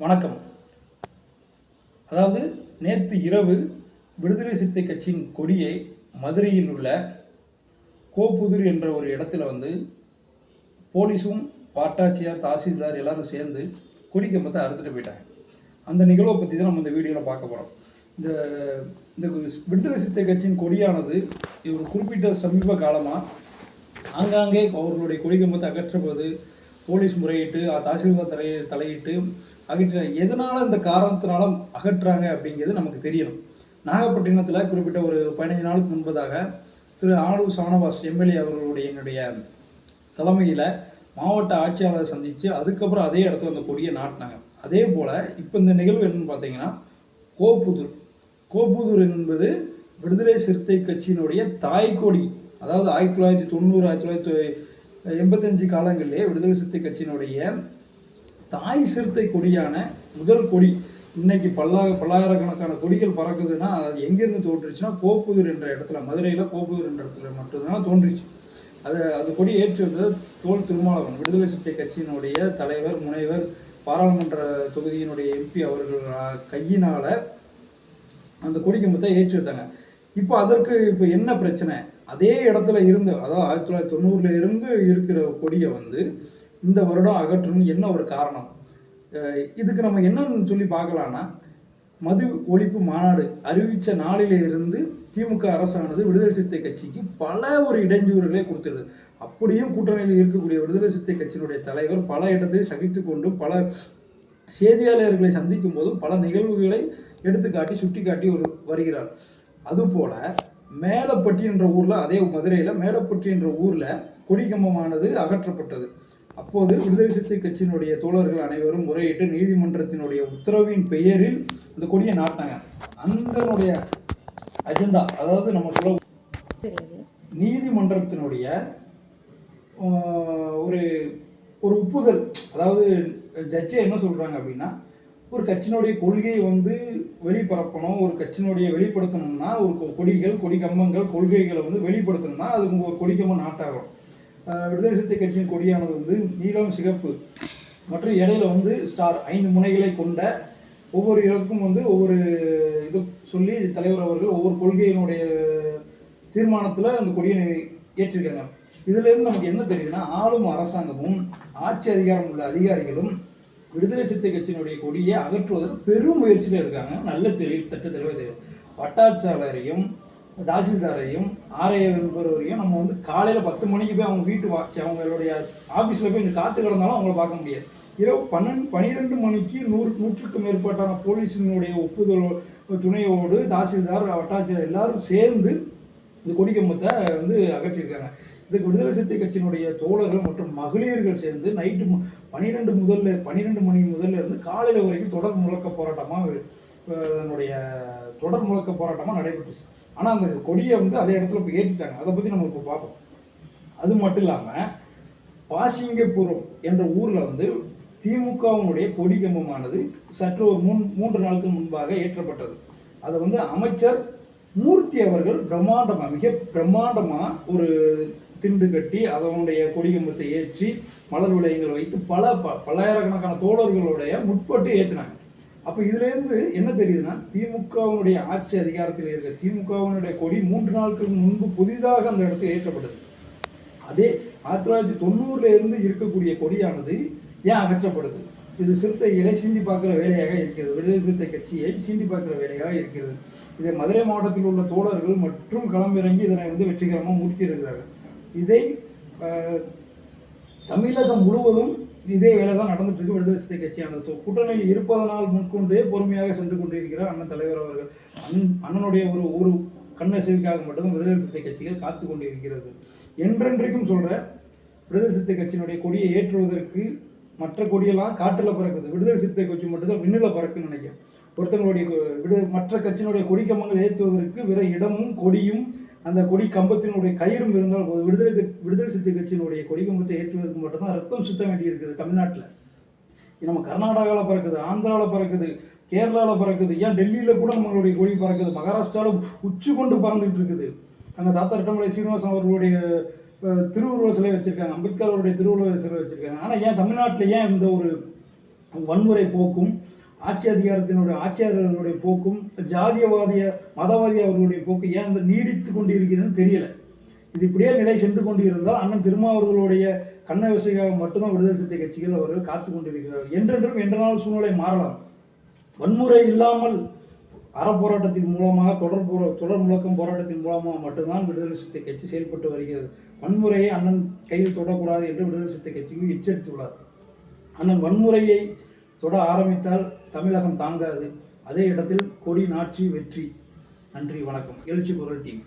வணக்கம். அதாவது நேற்று இரவு விடுதலை சிறுத்தை கட்சியின் கொடியை மதுரையில் உள்ள கோப்புதிர் என்ற ஒரு இடத்துல வந்து போலீஸும் பாட்டாட்சியார் தாசில்தார் எல்லாரும் சேர்ந்து கொடி கம்பத்தை அறுத்துட்டு போயிட்டாங்க. அந்த நிகழ்வை பற்றி தான் நம்ம இந்த வீடியோவில் பார்க்க போகிறோம் இந்த இந்த விடுதலை சிறுத்தை கட்சியின் கொடியானது ஒரு குறிப்பிட்ட சமீப காலமாக ஆங்காங்கே அவர்களுடைய கொடி கம்பத்தை அகற்றுவது போலீஸ் முறையிட்டு தாசில்தார் தலை தலையிட்டு அகற்ற எதனால் இந்த காரணத்தினால அகற்றாங்க அப்படிங்கிறது நமக்கு தெரியணும். நாகப்பட்டினத்தில் குறிப்பிட்ட ஒரு பதினைஞ்சு நாளுக்கு முன்பதாக திரு. ஆளு சானவாஸ் எம்எல்ஏ அவர்களுடைய என்னுடைய தலைமையில் மாவட்ட ஆட்சியாளரை சந்தித்து அதுக்கப்புறம் அதே இடத்துல அந்த கொடியை நாட்டினாங்க. அதே போல் இப்போ இந்த நிகழ்வு என்னன்னு பார்த்தீங்கன்னா கோப்புதூர் கோப்புதூர் என்பது விடுதலை சிறுத்தை கட்சியினுடைய தாய்க்கொடி. அதாவது ஆயிரத்தி தொள்ளாயிரத்தி தொண்ணூறு ஆயிரத்தி தொள்ளாயிரத்தி எண்பத்தஞ்சு காலங்களிலே விடுதலை சிறுத்தை கட்சியினுடைய தாய் சிறுத்தை கொடியான முதல் கொடி இன்னைக்கு பல்லா பல்லாயிரக்கணக்கான கொடிகள் பறக்குதுன்னா அது எங்கேருந்து தோன்றுச்சுன்னா கோப்புதூர் என்ற இடத்துல மதுரையில் கோப்புதூர் என்ற இடத்துல மட்டும்தான் தோன்றுச்சு. அது அது கொடி ஏற்றி வந்தது தோல் திருமாவளவன். விடுதலை சிறுத்தை கட்சியினுடைய தலைவர் முனைவர் பாராளுமன்ற தொகுதியினுடைய எம்பி அவர்கள் கையினால் அந்த கொடிக்கு மொத்தம் ஏற்றி வைத்தாங்க இப்போ அதற்கு இப்போ என்ன பிரச்சனை? அதே இடத்துல இருந்து அதாவது ஆயிரத்தி தொள்ளாயிரத்தி தொண்ணூறுல இருந்து இருக்கிற கொடியை வந்து இந்த வருடம் அகற்றணும் என்ன ஒரு காரணம்? அஹ் இதுக்கு நம்ம என்னன்னு சொல்லி பார்க்கலாம்னா மது ஒழிப்பு மாநாடு அறிவித்த நாளிலிருந்து திமுக அரசானது விடுதலை சிறுத்தை கட்சிக்கு பல ஒரு இடைஞ்சூறுகளை கொடுத்துருது அப்படியும் கூட்டணியில் இருக்கக்கூடிய விடுதலை சிறுத்தை கட்சியினுடைய தலைவர் பல இடத்தை சகித்து கொண்டு பல செய்தியாளர்களை சந்திக்கும் போதும் பல நிகழ்வுகளை எடுத்துக்காட்டி சுட்டிக்காட்டி ஒரு வருகிறார். அதுபோல மேலப்பட்டி என்ற ஊர்ல அதே மதுரையில மேலப்பட்டி என்ற ஊர்ல கொடிக்கம்பமானது அகற்றப்பட்டது. அப்போது விடுதலை சிறுத்தை கட்சியினுடைய தோழர்கள் அனைவரும் முறையிட்டு நீதிமன்றத்தினுடைய உத்தரவின் பெயரில் அந்த கொடியை நாட்டினாங்க. அந்தனுடைய அஜெண்டா அதாவது நம்ம சொல்ல நீதிமன்றத்தினுடைய ஒரு ஒரு ஒப்புதல் அதாவது ஜட்ஜே என்ன சொல்றாங்க அப்படின்னா ஒரு கட்சியினுடைய கொள்கையை வந்து வெளிப்பரப்பணும் ஒரு கட்சியினுடைய வெளிப்படுத்தணும்னா ஒரு கொ- கொடிகள் கொடி கம்பங்கள் கொள்கைகளை வந்து வெளிப்படுத்தணும்னா அது ஒரு கொடிக்கம்பம் நாட்டாகும் விடுதலை சிறுத்தை கட்சியின் கொடியானது வந்து நீளம் சிகப்பு மற்றும் இடையில வந்து ஸ்டார் ஐந்து முனைகளை கொண்ட ஒவ்வொரு இடத்துக்கும் வந்து ஒவ்வொரு இது சொல்லி தலைவர் அவர்கள் ஒவ்வொரு கொள்கையினுடைய தீர்மானத்தில் அந்த கொடியை ஏற்றிருக்காங்க. இதுலேருந்து நமக்கு என்ன தெரியுதுன்னா ஆளும் அரசாங்கமும் ஆட்சி அதிகாரம் உள்ள அதிகாரிகளும் விடுதலை சிறுத்தை கட்சியினுடைய கொடியை அகற்றுவதற்கு பெரும் முயற்சியில் இருக்காங்க. நல்ல தெளிவு தட்டு தெளிவாக தெரியும் வட்டாட்சியாளரையும் தாசில்தாரையும் ஆர்ஐ என்பவரையும் நம்ம வந்து காலையில் பத்து மணிக்கு போய் அவங்க வீட்டு வாட்சி அவங்களுடைய ஆஃபீஸில் போய் இங்கே காற்று கிடந்தாலும் அவங்கள பார்க்க முடியாது. இரவு பன்னெண்டு பன்னிரெண்டு மணிக்கு நூறு நூற்றுக்கும் மேற்பட்டான போலீஸினுடைய ஒப்புதல் துணையோடு தாசில்தார் வட்டாட்சியர் எல்லாரும் சேர்ந்து இந்த கொடி கம்பத்தை வந்து அகற்றியிருக்காங்க. இதுக்கு விடுதலை சிறுத்தை கட்சியினுடைய தோழர்கள் மற்றும் மகளிர்கள் சேர்ந்து நைட்டு பன்னிரெண்டு முதல்ல பன்னிரெண்டு மணி முதல்ல இருந்து காலையில் வரைக்கும் தொடர் முழக்க போராட்டமாக அதனுடைய தொடர் முழக்க போராட்டமாக நடைபெற்றுச்சு. ஆனால் அந்த கொடியை வந்து அதே இடத்துல இப்போ ஏற்றிட்டாங்க. அதை பற்றி நம்ம இப்போ பார்ப்போம் அது மட்டும் இல்லாமல் பாசிங்கபுரம் என்ற ஊரில் வந்து திமுகவினுடைய கொடி கம்பமானது சற்று ஒரு மூன் மூன்று நாளுக்கு முன்பாக ஏற்றப்பட்டது. அதை வந்து அமைச்சர் மூர்த்தி அவர்கள் பிரம்மாண்டமாக மிக பிரம்மாண்டமாக ஒரு திண்டு கட்டி அதனுடைய கொடிகம்பத்தை ஏற்றி மலர் விளையங்கள் வைத்து பல ப- பல்லாயிரக்கணக்கான தோழர்களுடைய முற்பட்டு ஏற்றினாங்க அப்போ இதுலேருந்து என்ன தெரியுதுன்னா திமுகவினுடைய ஆட்சி அதிகாரத்தில் இருக்க திமுகவினுடைய கொடி மூன்று நாட்களுக்கு முன்பு புதிதாக அந்த இடத்தில் ஏற்றப்பட்டது. அதே ஆயிரத்தி தொள்ளாயிரத்தி தொண்ணூறுல இருந்து இருக்கக்கூடிய கொடியானது ஏன் அகற்றப்படுது? இது சிறுத்தைகளை சீண்டி பார்க்குற வேலையாக இருக்கிறது. விடுதலை சிறுத்தை கட்சியை சீண்டி பார்க்குற வேலையாக இருக்கிறது. இதை மதுரை மாவட்டத்தில் உள்ள தோழர்கள் மற்றும் களமிறங்கி இதனை வந்து வெற்றிகரமாக முடித்திருக்கிறார்கள். இதை தமிழகம் முழுவதும் இதே வேலை தான் நடந்துட்டு இருக்கு. விடுதலை சிறுத்தை கட்சியானது கூட்டணியில் இருப்பதனால் முன்கொண்டே பொறுமையாக சென்று கொண்டிருக்கிறார் அண்ணன் தலைவர் அவர்கள். அண் அண்ணனுடைய ஒரு ஒரு கண்ணசைவுக்காக மட்டும்தான் விடுதலை சிறுத்தை கட்சிகள் காத்து கொண்டிருக்கிறது. என்றென்றைக்கும் சொல்ற விடுதலை சிறுத்தை கட்சியினுடைய கொடியை ஏற்றுவதற்கு மற்ற கொடியெல்லாம் காட்டில் பறக்குது. விடுதலை சிறுத்தை கட்சி மட்டும்தான் விண்ணில் பறக்குன்னு நினைக்கிறேன். ஒருத்தங்களுடைய விடு மற்ற கட்சியினுடைய கொடி கம்பங்கள் ஏற்றுவதற்கு வேற இடமும் கொடியும் அந்த கொடி கம்பத்தினுடைய கயிறும் இருந்தால் விடுதலை விடுதலை சிறுத்தை கட்சியினுடைய கொடி கம்பத்தை ஏற்றுவதற்கு மட்டும்தான் ரத்தம் சுத்த வேண்டி இருக்குது தமிழ்நாட்டில். நம்ம கர்நாடகாவில் பறக்குது ஆந்திராவில் பறக்குது கேரளாவில் பறக்குது ஏன் டெல்லியில் கூட நம்மளுடைய கொடி பறக்குது மகாராஷ்டிராவில் உச்சி கொண்டு பறந்துட்டு இருக்குது. அங்கே தாத்தா ரட்டமலை சீனிவாசன் அவர்களுடைய திருவுருவ சிலை வச்சுருக்காங்க அம்பேத்கர் அவருடைய திருவுருவ சிலை வச்சுருக்காங்க. ஆனால் ஏன் தமிழ்நாட்டில் ஏன் இந்த ஒரு வன்முறை போக்கும்? ஆட்சி அதிகாரத்தினுடைய ஆட்சியாளர்களுடைய போக்கும் ஜாதியவாதிய மதவாதிய அவர்களுடைய போக்கு ஏன் அந்த நீடித்து கொண்டு இருக்கிறதுன்னு தெரியல. இது இப்படியே நிலை சென்று கொண்டு இருந்தால் அண்ணன் திருமாவர்களுடைய கண்ண விசைக்காக மட்டும்தான் விடுதலை சிறுத்தை கட்சிகள் அவர்கள் காத்து கொண்டிருக்கிறார்கள். என்றென்றும் நாள் சூழ்நிலை மாறலாம். வன்முறை இல்லாமல் அறப்போராட்டத்தின் மூலமாக தொடர் போரா தொடர் முழக்கம் போராட்டத்தின் மூலமாக மட்டும்தான் விடுதலை சிறுத்தை கட்சி செயல்பட்டு வருகிறது. வன்முறையை அண்ணன் கையில் தொடக்கூடாது என்று விடுதலை சிறுத்தை கட்சிக்கு எச்சரித்துள்ளார். அண்ணன் வன்முறையை தொட ஆரம்பித்தால் தமிழகம் தாங்காது. அதே இடத்தில் கொடி நாட்சி வெற்றி. நன்றி வணக்கம். எழுச்சி குரல் டீம்.